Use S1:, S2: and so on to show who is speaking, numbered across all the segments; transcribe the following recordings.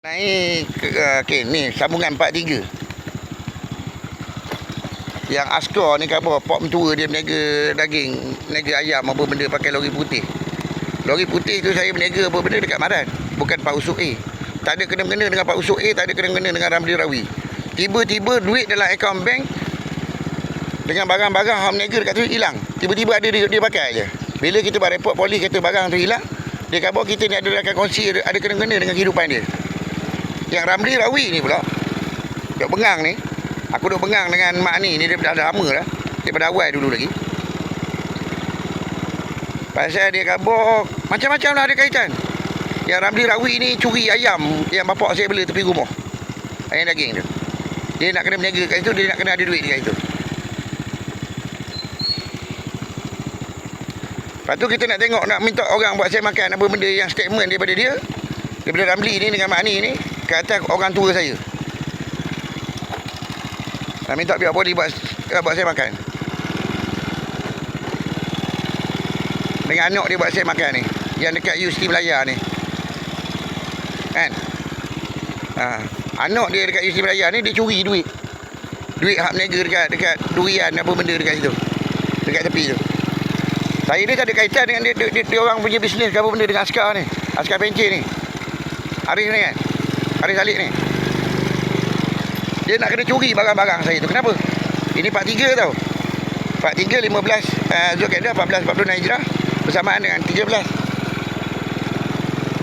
S1: Naik okay, ni sambungan 43 Yang askar ni khabar Pok mentua dia berniaga daging Berniaga ayam apa benda pakai lori putih. Lori putih tu saya berniaga apa benda dekat Maran Bukan Pak Usuk A. Tak ada kena-kena dengan Pak Usuk A Tak ada kena-kena dengan Ramli Rawi. Tiba-tiba duit dalam akaun bank Dengan barang-barang yang berniaga dekat tu hilang. Tiba-tiba ada dia, dia pakai je. Bila kita buat report polis kata barang tu hilang Dia khabar kita ni ada akan kongsi Ada kena-kena dengan kehidupan dia yang Ramli Rawi ni pula. Duk bengang ni. Aku duk bengang dengan mak ni. Ni dia dah lama dah. Daripada awal dulu lagi. Pasal dia kabur Macam-macam lah ada kaitan. Yang Ramli Rawi ni curi ayam Yang bapak saya bela tepi rumah. Ayam daging tu. Dia nak kena berniaga kat situ. Dia nak kena ada duit kat situ. Lepas tu kita nak tengok Nak minta orang buat saya makan Apa benda yang statement daripada dia. Daripada Ramli ni dengan Mak ni ni Ke atas orang tua saya. Nak minta pihak polis buat, eh, buat saya makan. Dengan anak dia buat saya makan ni. Yang dekat UST Melaya ni. Kan? Ha. Anak dia dekat UST Melaya ni Dia curi duit. Duit hak berniaga dekat, dekat durian Apa benda dekat situ. Dekat tepi tu. Saya ni tak ada kaitan dengan dia, dia, dia, dia orang punya bisnes Apa benda dengan askar ni. Askar pencen ni. Arif ni kan Arif Salih ni. Dia nak kena curi barang-barang saya tu. Kenapa? Ini part 3 tau. Part 3 15 uh, Zulkadah 14 40 Hijrah. Bersamaan dengan 13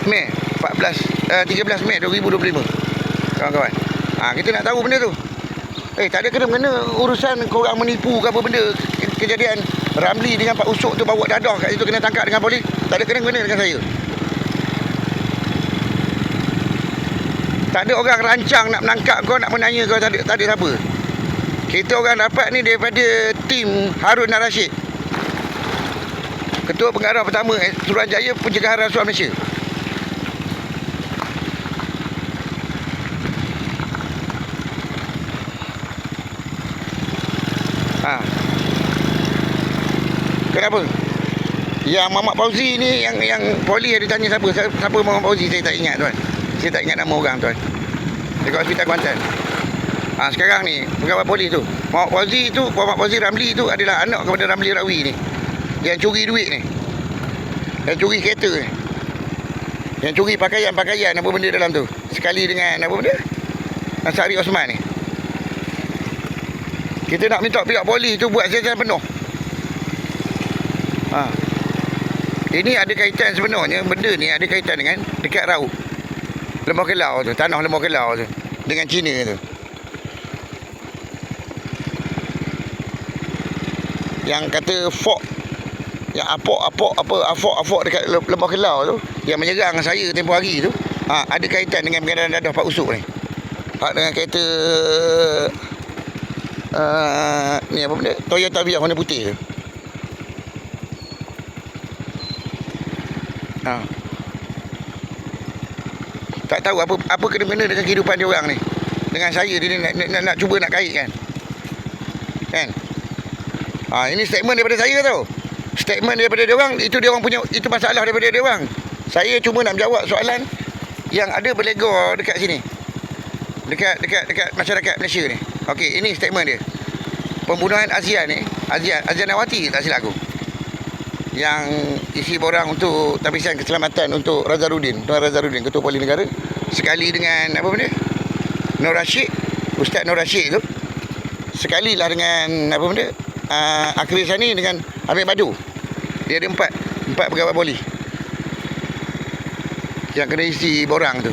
S1: Mei 14 uh, 13 Mei 2025 Kawan-kawan. Ha, Kita nak tahu benda tu. Eh tak ada kena-kena urusan korang menipu ke apa benda. Ke- Kejadian Ramli dengan Pak Usuk tu bawa dadah kat situ kena tangkap dengan polis. Tak ada kena-kena dengan saya Tak ada orang rancang nak menangkap kau nak menanya kau tak ada, tak ada siapa. Kita orang dapat ni daripada tim Harun Rashid. Ketua Pengarah pertama eh, Suruhanjaya Pencegahan Rasuah Malaysia. Ha. Kenapa? Yang Muhammad Fauzi ni yang yang poli ada tanya siapa? Siapa Muhammad Fauzi saya tak ingat tuan. Saya tak ingat nama orang tuan. Dekat hospital Kuantan. Ha, sekarang ni pegawai polis tu. Muhammad Fauzi tu, Muhammad Fauzi Ramli tu adalah anak kepada Ramli Rawi ni. Yang curi duit ni. Yang curi kereta ni. Yang curi pakaian-pakaian apa benda dalam tu. Sekali dengan apa benda? Ansari Osman ni. Kita nak minta pihak polis tu buat siasat penuh. Ha. Ini ada kaitan sebenarnya benda ni ada kaitan dengan dekat Raub. Lembah Kelau tu, tanah Lembah Kelau tu dengan Cina tu. Yang kata fort yang apok-apok apa afok-afok dekat Le- Lembah Kelau tu yang menyerang saya tempoh hari tu ha, ada kaitan dengan pengadaan dadah Pak Usuk ni. Hak dengan kereta uh, ni apa benda? Toyota Vios warna putih tu. Ha. Tak tahu apa apa kena-mena dengan kehidupan dia orang ni. Dengan saya dia ni nak, nak, nak, nak cuba nak kaitkan. Kan? Ha, ini statement daripada saya tau. Statement daripada dia orang itu dia orang punya itu masalah daripada dia orang. Saya cuma nak menjawab soalan yang ada berlega dekat sini. Dekat dekat dekat masyarakat Malaysia ni. Okey, ini statement dia. Pembunuhan Azian ni, Azian Azian Nawati tak silap aku yang isi borang untuk tapisan keselamatan untuk Razarudin, Tuan Razarudin, Ketua Polis Negara sekali dengan apa benda? Nur Rashid, Ustaz Nur Rashid tu. Sekali lah dengan apa benda? Uh, Akhir Sani dengan Amir Badu. Dia ada empat, empat pegawai polis. Yang kena isi borang tu.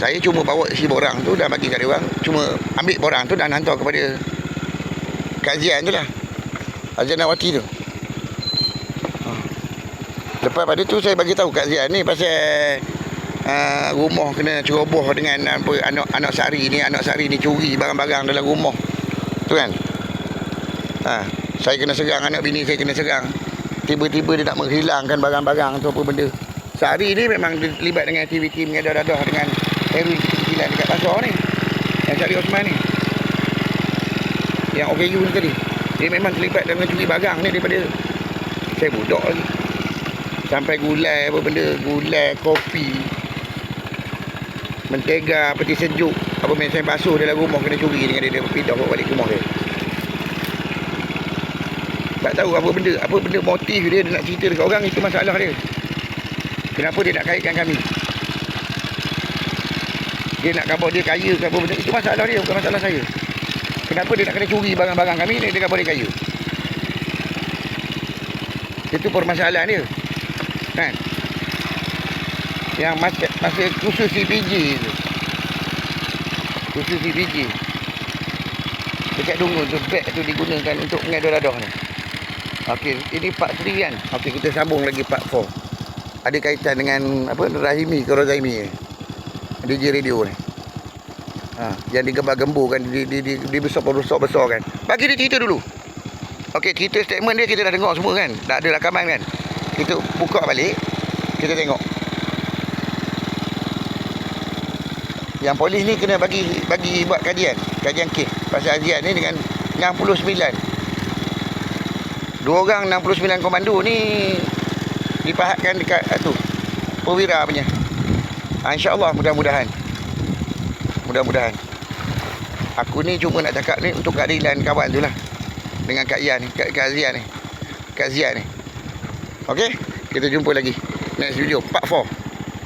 S1: Saya cuma bawa isi borang tu dan bagi kat dia orang. Cuma ambil borang tu dan hantar kepada kajian tu lah. Azian tu. Lepas pada tu saya bagi tahu Kak Zian ni pasal uh, rumah kena ceroboh dengan apa anak anak Sari ni, anak Sari ni curi barang-barang dalam rumah. Tu kan? Ha, saya kena serang anak bini saya kena serang. Tiba-tiba dia nak menghilangkan barang-barang tu apa benda. Sari ni memang terlibat dengan aktiviti mengadah-dadah dengan heroin kecilan dekat pasar ni. Yang Sari Osman ni. Yang OKU ni tadi. Dia memang terlibat dengan curi barang ni daripada saya budak lagi. Sampai gulai apa benda Gulai, kopi Mentega, peti sejuk. Apa saya basuh dalam rumah kena curi dengan dia. Dia pindah balik rumah dia. Tak tahu apa benda. Apa benda motif dia, dia nak cerita dekat orang. Itu masalah dia. Kenapa dia nak kaitkan kami? Dia nak kabar dia kaya ke apa benda. Itu masalah dia. Bukan masalah saya. Kenapa dia nak kena curi barang-barang kami. Dia kabar dia kaya. Itu permasalahan dia. Kan? Yang masa, masa khusus CPG tu. Khusus CPG. Dekat dungu tu beg tu digunakan untuk mengadah-adah ni. Okey, ini part 3 kan. Okey, kita sambung lagi part 4. Ada kaitan dengan apa Rahimi ke Rozaimi. DJ radio ni. Ha, yang digembar-gemburkan di di di, di besar-besar besar kan. Bagi dia cerita dulu. Okey, cerita statement dia kita dah dengar semua kan. Dah ada rakaman kan. Kita buka balik. Kita tengok. Yang polis ni kena bagi bagi buat kajian, kajian kes pasal Azian ni dengan 69. Dua orang 69 komando ni dipahatkan dekat ah, tu. Perwira punya. Ha, InsyaAllah mudah-mudahan. Mudah-mudahan. Aku ni cuma nak cakap ni untuk keadilan kawan tu lah. Dengan Kak Yan ni, Kak, Kak Zian ni. Kak Zian ni. Okey? Kita jumpa lagi. Next video, part 4.